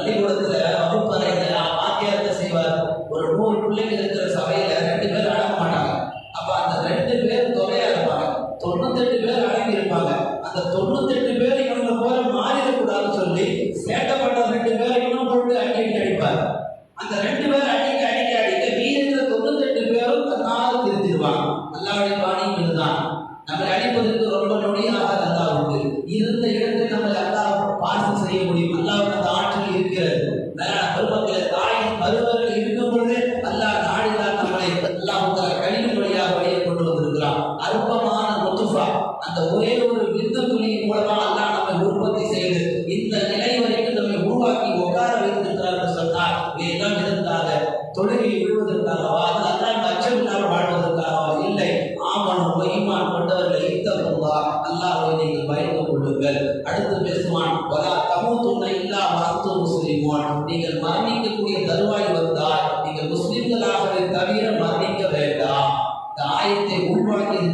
பள்ளிக்கூடத்துல வகுப்பறையில வாத்தியாரத்தை செய்வார். ஒரு நூறு பிள்ளைங்க இருக்கிற சபையில ரெண்டு பேர் அடங்க மாட்டாங்க. அப்ப அந்த ரெண்டு பேர் தொகையா இருப்பாங்க. தொண்ணூத்தெட்டு பேர் அடங்கி இருப்பாங்க. அந்த தொண்ணூத்தெட்டு பேர் இவங்க போல மாறிடக்கூடாதுன்னு சொல்லி சேட்டப்பட்ட ரெண்டு பேர் இவனும் போட்டு அடி அடிப்பார் அந்த ரெண்டு பேர் அடிக்க அடிக்க அடிக்க மீறிற தொண்ணூத்தெட்டு பேரும் தன்னால் திருத்திடுவாங்க. அல்லாவுடைய பாணியும் இதுதான் தாயின் இருக்கும் பொழுது அல்லாஹ் நாடிதான் நம்மளை அல்லாஹ் கழிவு வழியாக வெளியே கொண்டு வந்திருக்கிறான். அற்பமான முத்துஃபா அந்த ஒரே ஒரு விந்த துளியின் மூலமாக அல்லாஹ் நம்மை உற்பத்தி செய்து இந்த நிலை வரைக்கும் நம்மை உருவாக்கி உட்கார வைத்திருக்கிறார் என்று சொன்னால் இதெல்லாம் எதற்காக தொழுகை விழுவதற்காகவா அது அல்லாஹ் அச்சம் இல்லாமல் வாழ்வதற்காகவா? இல்லை. ஆமனும் மகிமான் கொண்டவர்களை இத்தகுவா? அல்லாஹ்வை நீங்கள் பயந்து கொள்ளுங்கள். அடுத்து பேசுவான் வலா தமுத்துன்ன இல்லா மருத்துவ முஸ்லிமோன். நீங்கள் மரணிக்கக்கூடிய தருவாய் வந்தால் நீங்கள் முஸ்லிம்களாகவே தவிர மரணிக்க வேண்டாம். இந்த ஆயத்தை உள்வாங்கியதன்